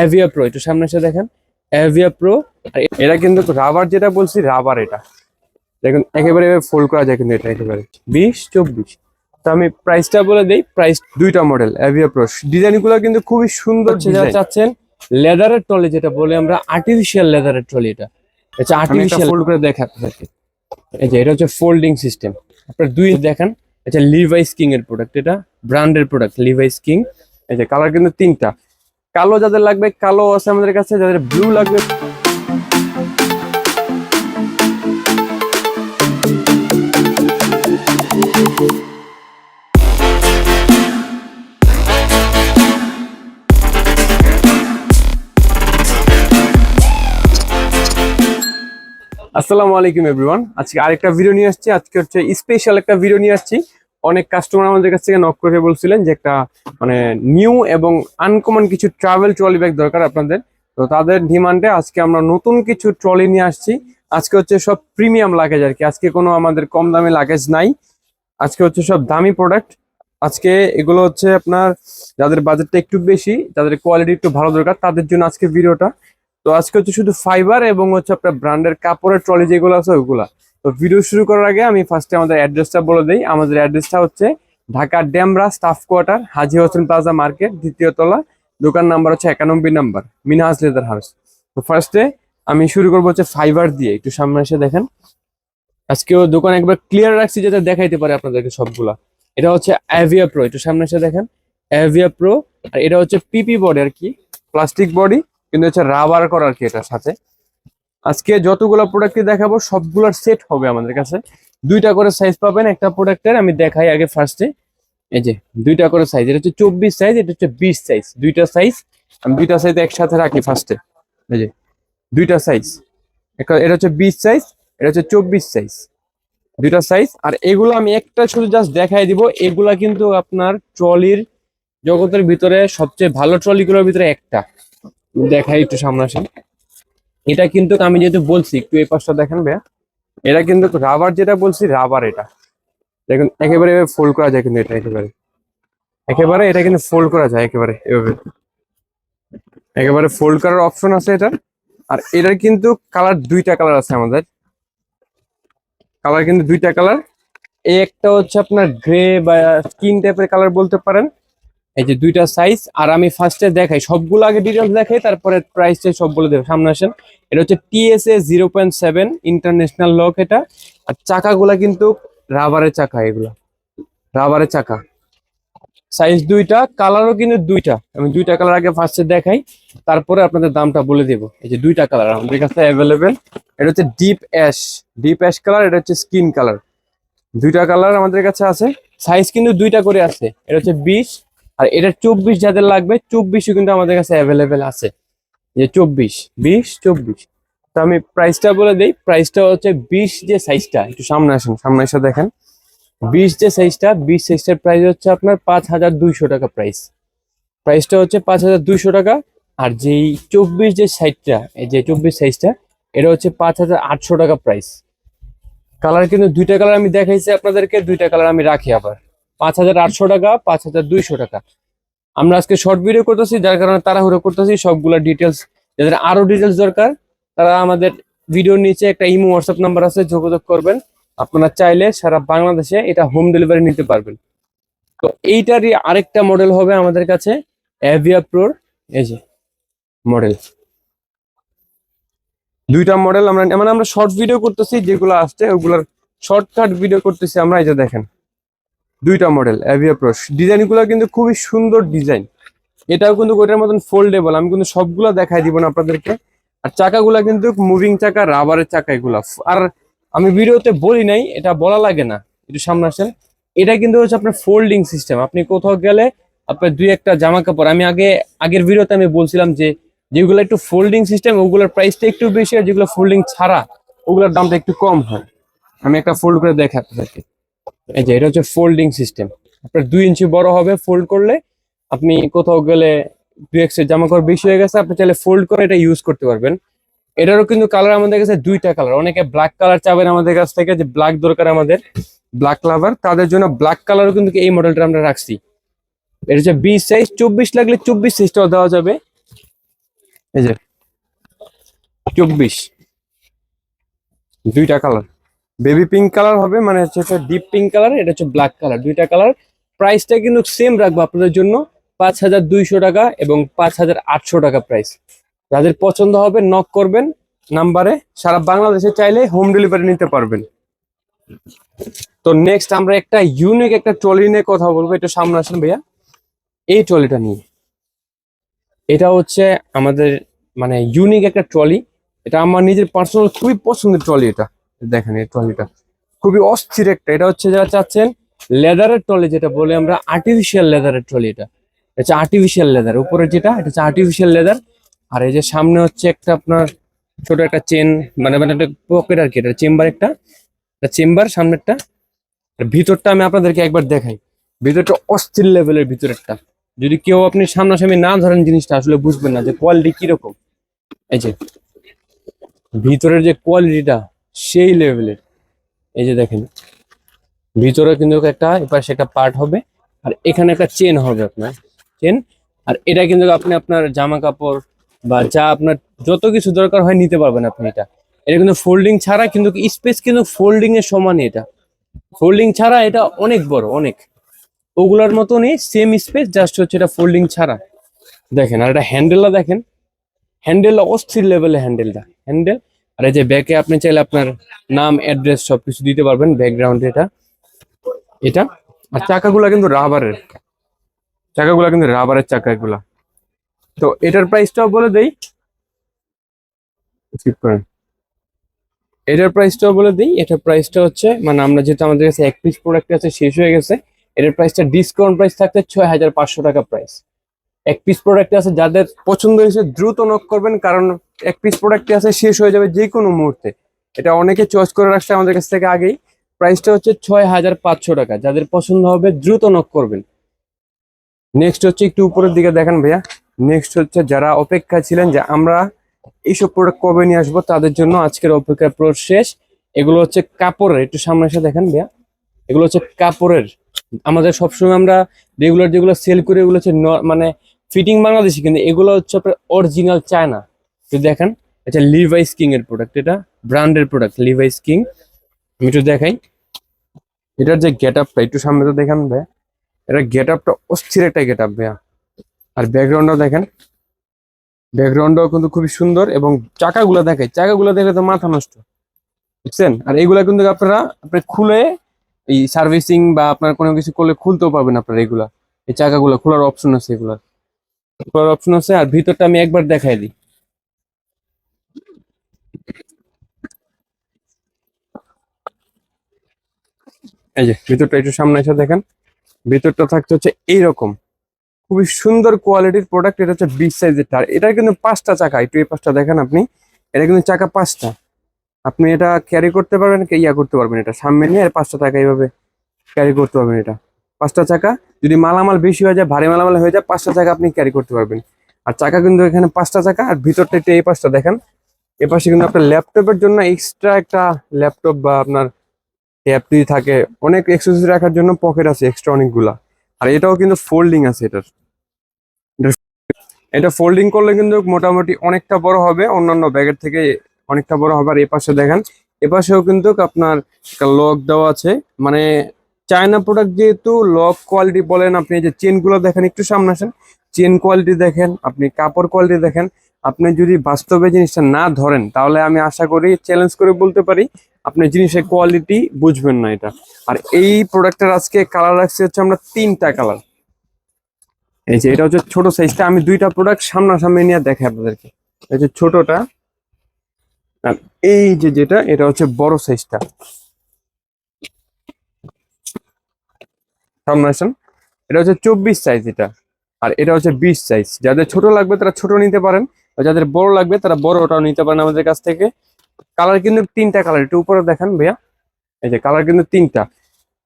অ্যাভিয়া pro একটু সামনে এসে দেখেন। অ্যাভিয়া প্রো আর এরা কিন্তু রাবার যেটা বলছি রাবার এটা। দেখুন একেবারে ফোল্ড করা যায় কিন্তু এটা একেবারে। বিশ চব্বিশ। তো আমি প্রাইসটা বলে দিই প্রাইস দুইটা মডেল অ্যাভিয়া প্রো ডিজাইনগুলো কিন্তু খুবই সুন্দর যারা চাচ্ছেন লেদারের ট্রলি যেটা বলে আমরা আর্টিফিশিয়াল লেদারের ট্রলি এটা। আচ্ছা আর্টিফিশিয়াল ফোল্ড করে দেখাতে থাকি এই যে এটা হচ্ছে ফোল্ডিং সিস্টেম আপনার দুই দেখেন আচ্ছা লিভাইস কিং এর প্রোডাক্ট এটা ব্র্যান্ডের প্রোডাক্ট লিভাইস কিং এই যে কালার কিন্তু তিনটা। কালো যাদের লাগবে, কালো আছে আমাদের কাছে, যাদের ব্লু লাগবে। আসসালামু আলাইকুম এভরিওয়ান আজকে আরেকটা ভিডিও নিয়ে আসছি। আজকে হচ্ছে স্পেশাল একটা ভিডিও নিয়ে আসছি। অনেক কাস্টমার আমাদের কাছ থেকে নক করে বলছিলেন যে একটা মানে নিউ এবং আনকমন কিছু ট্রাভেল ট্রলি ব্যাগ দরকার আপনাদের। তো তাদের ডিমান্ডে আজকে আমরা নতুন কিছু ট্রলি নিয়ে আসছি। আজকে হচ্ছে সব প্রিমিয়াম লাগেজ আর কি। আজকে কোনো আমাদের কম দামি লাগেজ নাই। আজকে হচ্ছে সব দামি প্রোডাক্ট আজকে এগুলো হচ্ছে আপনার, যাদের বাজেটটা একটু বেশি, যাদের কোয়ালিটি একটু ভালো দরকার, তাদের জন্য আজকে ভিডিওটা তো আজকে হচ্ছে শুধু ফাইবার এবং হচ্ছে আপনার ব্র্যান্ডের কাপড়ের ট্রলি যেগুলো আছে ওইগুলা তো ভিডিও শুরু করার আগে আমি ফার্স্টে আমাদের অ্যাড্রেসটা বলে দিই। আমাদের অ্যাড্রেসটা হচ্ছে Dhaka Demra staff quarter Haji Hossain plaza market দ্বিতীয় তলা। দোকান নাম্বার হচ্ছে একানব্বই নাম্বার, মিনহাজ লেদার হাউস তো ফার্স্টে আমি শুরু করব হচ্ছে ফাইবার দিয়ে। একটু সামনে এসে দেখেন। আজকেও দোকান একবার ক্লিয়ার রাখছি যাতে দেখাইতে পারে আপনাদেরকে সবগুলা। এটা হচ্ছে অ্যাভিয়া প্রো একটু সামনে এসে দেখেন। অ্যাভিয়া প্রো আর এটা হচ্ছে পিপি বডি আর কি। প্লাস্টিক বডি কিন্তু হচ্ছে রাবার করা আর কি এটার সাথে? আজকে যতগুলো প্রোডাক্টই দেখাবো, সবগুলোর সেট হবে আমাদের কাছে। দুইটা করে সাইজ পাবেন, একটা প্রোডাক্টের আমি দেখাই আগে ফার্স্টে এই যে, দুইটা করে সাইজ এটা হচ্ছে চব্বিশ সাইজ এটা হচ্ছে বিশ সাইজ দুইটা সাইজ আমি দুইটা সাইজ একসাথে রাখি ফার্স্টে এই যে, দুইটা সাইজ এটা হচ্ছে বিশ সাইজ এটা হচ্ছে চব্বিশ সাইজ দুইটা সাইজ আর এগুলো আমি একটা শুধু জাস্ট দেখাই দিব, এগুলা কিন্তু আপনার ট্রলির জগতের ভিতরে সবচেয়ে ভালো ট্রলিগুলোর ভিতরে একটা। দেখাই একটু সামনে আসেন এটা কিন্তু আমি যেহেতু বলছি, একটু এই পাশটা দেখেন ভাইয়া। এটা কিন্তু রাবার যেটা বলছি রাবার এটা। দেখুন, একেবারে ফোল্ড করা যায় কিন্তু এটা একেবারে। একেবারে এটা কিন্তু ফোল্ড করা যায় একেবারে এভাবে। একেবারে ফোল্ড করার অপশন আছে এটা। আর এটার কিন্তু কালার দুইটা কালার আছে আমাদের। কালার কিন্তু দুইটা কালার এই একটা হচ্ছে আপনার গ্রে বা স্কিন টাইপের কালার বলতে পারেন। এই যে দুইটা সাইজ আর আমি ফার্স্টে দেখাই, সবগুলো আগে ডিটেলস দেখাই, তারপরে প্রাইসটা সব বলে দেবো সামনে আসেন, এটা হচ্ছে TSA zero point seven international lock এটা। আর চাকাগুলা কিন্তু রাবারের চাকা এগুলা রাবারের চাকা। সাইজ দুইটা কালারও কিন্তু দুইটা। আমি দুইটা কালার আগে ফার্স্টে দেখাই, তারপরে আপনাদের দামটা বলে দেবো। এই যে দুইটা কালার আমাদের কাছে অ্যাভেলেবেল এটা হচ্ছে deep ash deep ash colour এটা হচ্ছে স্কিন কালার দুইটা কালার আমাদের কাছে আছে। সাইজ কিন্তু দুইটা করে আছে। এটা হচ্ছে বিশ আর এটা চব্বিশ যাদের লাগবে, চব্বিশও কিন্তু আমাদের কাছে অ্যাভেলেবেল আছে। যে চব্বিশ, বিশ, চব্বিশ। তো আমি প্রাইসটা বলে দিই প্রাইসটা হচ্ছে বিশ যে সাইজটা একটু সামনে আসেন, সামনে এসে দেখেন। বিশ যে সাইজটা বিশ সাইজটার প্রাইস হচ্ছে আপনার পাঁচ হাজার দুইশো টাকা প্রাইস প্রাইসটা হচ্ছে পাঁচ হাজার দুইশো টাকা, আর যেই চব্বিশ যে সাইজটা এই যে চব্বিশ সাইজটা এটা হচ্ছে পাঁচ হাজার আটশো টাকা প্রাইস কালার কিন্তু দুইটা কালার আমি দেখাইছি আপনাদেরকে, দুইটা কালার আমি রাখি আবার। পাঁচ হাজার আটশো টাকা, পাঁচ হাজার দুইশো টাকা। আমরা আজকে শর্ট ভিডিও করতেছি, যার কারণে তাড়াহুড়ো করতেছি, সবগুলা ডিটেলস যাদের আরও ডিটেলস দরকার, তারা আমাদের ভিডিওর নিচে একটা ইমো হোয়াটসঅ্যাপ নাম্বার আছে, যোগাযোগ করবেন। আপনারা চাইলে সারা বাংলাদেশে এটা হোম ডেলিভারি নিতে পারবেন। তো এইটারই আরেকটা মডেল হবে আমাদের কাছে অ্যাভিয়া প্রোর এই যে মডেল দুইটা মডেল আমরা মানে আমরা শর্ট ভিডিও করতেছি, যেগুলো আসছে, ওগুলার শর্টকাট ভিডিও করতেছি আমরা, এই যে দেখেন। দুইটা মডেল অ্যাভিয়া প্রো ডিজাইনগুলো কিন্তু খুবই সুন্দর ডিজাইন এটাও কিন্তু ওইটার মতন ফোল্ডেবল আমি কিন্তু সবগুলো দেখাই দিব না আপনাদেরকে। আর চাকাগুলা কিন্তু মুভিং চাকা রাবারের চাকা এগুলা। আর আমি ভিডিওতে বলি নাই, এটা বলা লাগে না। একটু সামনে আসেন। এটা কিন্তু হচ্ছে আপনার ফোল্ডিং সিস্টেম আপনি কোথাও গেলে আপনার দুই একটা জামা কাপড় আমি আগে, আগের ভিডিওতে আমি বলছিলাম যে, যেগুলো একটু ফোল্ডিং সিস্টেম ওগুলোর প্রাইসটা একটু বেশি আর যেগুলো ফোল্ডিং ছাড়া, ওগুলোর দামটা একটু কম হয়। আমি একটা ফোল্ড করে দেখাতে থাকি এই যে, এটা হচ্ছে ফোল্ডিং সিস্টেম আপনার দুই ইঞ্চি বড় হবে ফোল্ড করলে আপনি কোথাও গেলে দুই এক্সের জামা কাপড় বেশি হয়ে গেছে, আপনি চাইলে ফোল্ড করে এটা ইউজ করতে পারবেন। এটারও কিন্তু কালার আমাদের কাছে দুইটা কালার অনেকে ব্ল্যাক কালার চাবেন আমাদের কাছ থেকে, যে ব্ল্যাক দরকার আমাদের ব্ল্যাক লাভার তাদের জন্য ব্ল্যাক কালারও কিন্তু এই মডেলটা আমরা রাখছি। এটা হচ্ছে বিশ সাইজ চব্বিশ লাগলে চব্বিশ সাইজটাও দেওয়া যাবে। এই যে, চব্বিশ। দুইটা কালার বেবি পিঙ্ক কালার হবে মানে হচ্ছে ডিপ পিঙ্ক কালার এটা হচ্ছে ব্ল্যাক কালার দুইটা কালার প্রাইসটা কিন্তু সেম রাখব আপনাদের জন্য, পাঁচ হাজার দুইশো টাকা এবং পাঁচ হাজার আটশো টাকা প্রাইস যাদের পছন্দ হবে নক করবেন নাম্বারে সারা বাংলাদেশে চাইলে হোম ডেলিভারি নিতে পারবেন। তো নেক্সট আমরা একটা ইউনিক একটা ট্রলি নিয়ে কথা বলব এটা সামনে আসেন ভাইয়া। এই ট্রলিটা নিয়ে। এটা হচ্ছে আমাদের মানে ইউনিক একটা ট্রলি এটা আমার নিজের পার্সোনাল খুবই পছন্দের ট্রলি এটা। দেখেন এই ট্রলিটা। খুবই অস্থির একটা, এটা হচ্ছে যারা চাচ্ছেন লেদারের ট্রলি যেটা বলে আমরা আর্টিফিশিয়াল লেদারের ট্রলি এটা। হচ্ছে আর্টিফিশিয়াল লেদার, উপরে যেটা, এটা হচ্ছে আর্টিফিশিয়াল লেদার। আর এই যে সামনে হচ্ছে একটা আপনার ছোট একটা চেন মানে মানে একটা পকেট আর কি, এটা চেম্বার একটা। চেম্বার সামনেরটা। ভিতরটা আমি আপনাদেরকে একবার দেখাই। ভিতরটা অস্থির লেভেলের ভিতরেরটা। যদি কেউ আপনি সামনাসামনি না ধরেন জিনিসটা, আসলে বুঝবেন না যে কোয়ালিটি কীরকম। এই যে, ভিতরের যে কোয়ালিটিটা সেই লেভেলের এই যে দেখেন, ভিতরে কিন্তু একটা, এপাশে একটা পার্ট হবে, আর এখানে একটা চেন হবে আপনার। চেন আর এটা কিন্তু আপনি আপনার জামা কাপড় বা যা আপনার যত কিছু দরকার হয় নিতে পারবেন আপনি এটা। এটা কিন্তু ফোল্ডিং ছাড়া কিন্তু স্পেস কিন্তু ফোল্ডিং এর সমানই এটা। ফোল্ডিং ছাড়া এটা অনেক বড়, অনেক। ওগুলার মতনই সেম স্পেস জাস্ট হচ্ছে এটা ফোল্ডিং ছাড়া। দেখেন, আর এটা হ্যান্ডেলটা দেখেন। হ্যান্ডেলটা অস্থির লেভেলের হ্যান্ডেলটা হ্যান্ডেল আর এই যে ব্যাকে আপনি চাইলে আপনার নাম অ্যাড্রেস সবকিছু দিতে পারবেন ব্যাকগ্রাউন্ডে এটা। এটা। আর চাকাগুলা কিন্তু রাবারের চাকাগুলা কিন্তু রাবারের চাকা এগুলা। তো এটার প্রাইসটাও বলে দেই। Skip করেন। এটার প্রাইসটাও বলে দিই। এটার প্রাইসটা হচ্ছে মানে আমরা যেহেতু আমাদের কাছে এক পিস প্রোডাক্ট আছে, শেষ হয়ে গেছে, এটার প্রাইসটা ডিসকাউন্ট প্রাইস থাকতে ছয় হাজার পাঁচশো টাকা প্রাইস এক পিস প্রোডাক্ট আছে, যাদের পছন্দ হয়েছে দ্রুত নক করবেন, কারণ এক পিস প্রোডাক্ট আছে, শেষ হয়ে যাবে যে কোনো মুহূর্তে। এটা অনেকে চয়েস করে রাখছে আমাদের কাছ থেকে আগেই। প্রাইসটা হচ্ছে ছয় হাজার পাঁচশো টাকা। যাদের পছন্দ হবে, দ্রুত নক করবেন। নেক্সট হচ্ছে একটু উপরের দিকে দেখেন ভাইয়া। নেক্সট হচ্ছে যারা অপেক্ষা ছিলেন যে আমরা এইসব প্রোডাক্ট কবে নিয়ে আসব, তাদের জন্য আজকের অপেক্ষা পুরো শেষ। এগুলো হচ্ছে কাপড়ের, একটু সামনে এসে দেখেন ভাইয়া। এগুলো হচ্ছে কাপড়ের। আমাদের সবসময় আমরা রেগুলার যেগুলো সেল করি, এগুলো হচ্ছে মানে ফিটিং বাংলাদেশি, কিন্তু এগুলো হচ্ছে আপনার অরিজিনাল চায়না যদি দেখেন, এটা লিভাইস কিং এর প্রোডাক্ট এটা ব্র্যান্ডের প্রোডাক্ট লিভাইস কিং আমি একটু দেখাই। এটার যে গেট আপটা একটু সামনে তো দেখেন ভাইয়া এটা গেট আপটা অস্থির একটা গেট আপ ভাইয়া। আর ব্যাকগ্রাউন্ডটাও দেখেন। ব্যাকগ্রাউন্ডটাও কিন্তু খুবই সুন্দর এবং চাকাগুলো দেখে চাকাগুলো দেখে তো মাথা নষ্ট। বুঝছেন? আর এগুলা কিন্তু আপনারা, আপনি খুলে এই সার্ভিসিং বা আপনার কোনো কিছু করলে খুলতেও পারবেন আপনারা এগুলা। এই চাকাগুলো খোলার অপশন আছে এগুলা খোলার অপশন আছে, আর ভিতরটা আমি একবার দেখাই দিই। এই যে, ভিতরটা একটু সামনে এসে দেখেন। ভিতরটা থাকতে হচ্ছে এইরকম। খুবই সুন্দর কোয়ালিটির প্রোডাক্ট এটা হচ্ছে বিগ সাইজের টার এটা কিন্তু পাঁচটা চাকা, একটু এই পাঁচটা দেখেন আপনি। এটা কিন্তু চাকা পাঁচটা। আপনি এটা ক্যারি করতে পারবেন ইয়া করতে পারবেন এটা। সামনে নিয়ে আর পাঁচটা চাকা এইভাবে ক্যারি করতে পারবেন এটা। পাঁচটা চাকা যদি মালামাল বেশি হয়ে যায়, ভারী মালামাল হয়ে যায়, পাঁচটা চাকা আপনি ক্যারি করতে পারবেন। আর চাকা কিন্তু এখানে পাঁচটা চাকা, আর ভিতরটা একটু এই পাশটা দেখেন। এ পাশে কিন্তু আপনার ল্যাপটপের জন্য এক্সট্রা একটা ল্যাপটপ বা আপনার ট্যাব যদি থাকে, অনেক এক্সেসরি রাখার জন্য পকেট আছে এক্সট্রা অনেকগুলা। আর এটাও কিন্তু ফোল্ডিং আছে এটার। এটার- এটা ফোল্ডিং করলে কিন্তু মোটামুটি অনেকটা বড় হবে, অন্যান্য ব্যাগের থেকে অনেকটা বড় হবে। আর এ পাশে দেখেন, এ পাশেও কিন্তু আপনার একটা লক দেওয়া আছে। মানে চায়না প্রোডাক্ট যেহেতু লক কোয়ালিটি বলেন, আপনি যে চেনগুলো দেখেন, একটু সামনে আসেন। চেন কোয়ালিটি দেখেন, আপনি কাপড় কোয়ালিটি দেখেন। আপনি যদি বাস্তবে জিনিসটা না ধরেন, তাহলে আমি আশা করি চ্যালেঞ্জ করে বলতে পারি, আপনি জিনিসের কোয়ালিটি বুঝবেন না এটা। আর এই প্রোডাক্টের আজকে কালার রাখছি হচ্ছে আমরা তিনটা কালার এই যে এটা হচ্ছে ছোট সাইজটা আমি দুইটা প্রোডাক্ট সামনাসামনি নিয়ে দেখাই আপনাদেরকে। এই যে ছোটটা, আর এই যে যেটা, এটা হচ্ছে বড় সাইজটা সামনে আসেন। এটা হচ্ছে চব্বিশ সাইজ এটা। আর এটা হচ্ছে বিশ সাইজ যাদের ছোট লাগবে তারা ছোট নিতে পারেন, আর যাদের বড় লাগবে তারা বড়টাও নিতে পারেন আমাদের কাছ থেকে। কালার কিন্তু তিনটা কালার একটু উপরে দেখান ভাইয়া। এই যে কালার কিন্তু তিনটা।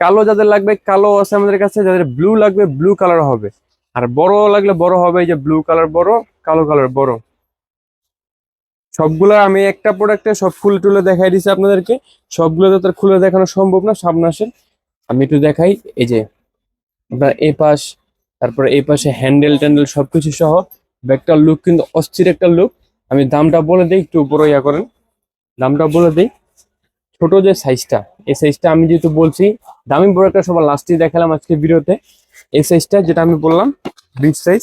কালো যাদের লাগবে, কালো আছে আমাদের কাছে, যাদের ব্লু লাগবে ব্লু কালার হবে। আর বড় লাগলে বড় হবে, এই যে ব্লু কালার বড়, কালো কালার বড়। সবগুলো আমি একটা প্রোডাক্টে সব ফুল টুলে দেখাই দিছি আপনাদেরকে। সবগুলো তো খুলে দেখানো সম্ভব না, সামনে আসেন। আমি একটু দেখাই, এই যে আপনার এই পাশ, তারপরে এই পাশে হ্যান্ডেল ট্যান্ডেল সবকিছু সহ ব্যাগটার লুক কিন্তু অস্থির একটা লুক আমি দামটা বলে দিই, একটু উপরে ইয়া করেন। দামটা বলে দিই, ছোট যে সাইজটা এই সাইজটা আমি যেহেতু বলছি, দামি একটা সবার লাস্টে দেখালাম আজকে ভিডিওতে। এই সাইজটা যেটা আমি বললাম বিগ সাইজ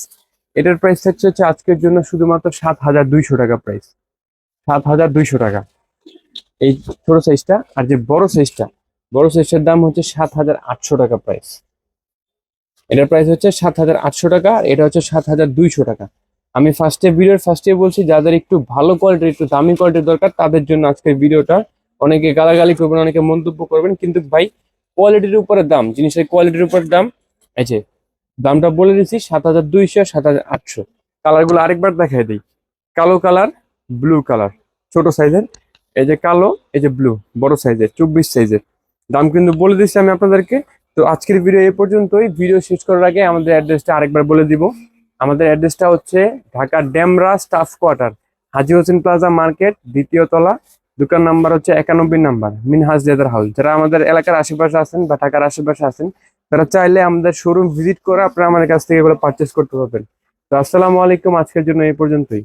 এটার প্রাইস থাকছে হচ্ছে আজকের জন্য শুধুমাত্র সাত হাজার দুইশো টাকা প্রাইস সাত হাজার দুইশো টাকা। এই ছোট সাইজটা আর যে বড় সাইজটা বড় সাইজটার দাম হচ্ছে সাত হাজার আটশো টাকা প্রাইস এটার প্রাইস হচ্ছে সাত হাজার আটশো টাকা আর এটা হচ্ছে সাত হাজার দুইশো টাকা। আমি ফার্স্টে ভিডিওর ফার্স্টে বলছি, যাদের একটু ভালো কোয়ালিটির একটু দামি কোয়ালিটির দরকার, তাদের জন্য আজকের ভিডিওটা অনেকে গালাগালি করবেন, অনেকে মন্তব্য করবেন, কিন্তু ভাই কোয়ালিটির উপরে দাম, জিনিসের কোয়ালিটির উপরে দাম যে, দামটা বলে দিচ্ছি সাত হাজার দুইশো সাত হাজার আটশো কালারগুলো আরেকবার দেখাই দিই। কালো কালার ব্লু কালার ছোট সাইজের এই যে কালো, এই যে ব্লু বড় সাইজের চব্বিশ সাইজের দাম কিন্তু বলে দিচ্ছি আমি আপনাদেরকে তো আজকের ভিডিও এই পর্যন্তই। ভিডিও শেষ করার আগে আমাদের অ্যাড্রেসটা আরেকবার বলে দিব। আমাদের অ্যাড্রেসটা হচ্ছে Dhaka Demra staff quarter Haji Hossain plaza market দ্বিতীয় তলা, দোকান নাম্বার হচ্ছে একানব্বই নাম্বার, মিনহাজ লেদার হাউস যারা আমাদের এলাকার আশেপাশে আছেন বা ঢাকার আশেপাশে আছেন, তারা চাইলে আমাদের শোরুম ভিজিট করে আপনারা আমাদের কাছ থেকে এগুলো পারচেস করতে পারবেন। তো আসসালামু আলাইকুম, আজকের জন্য এই পর্যন্তই।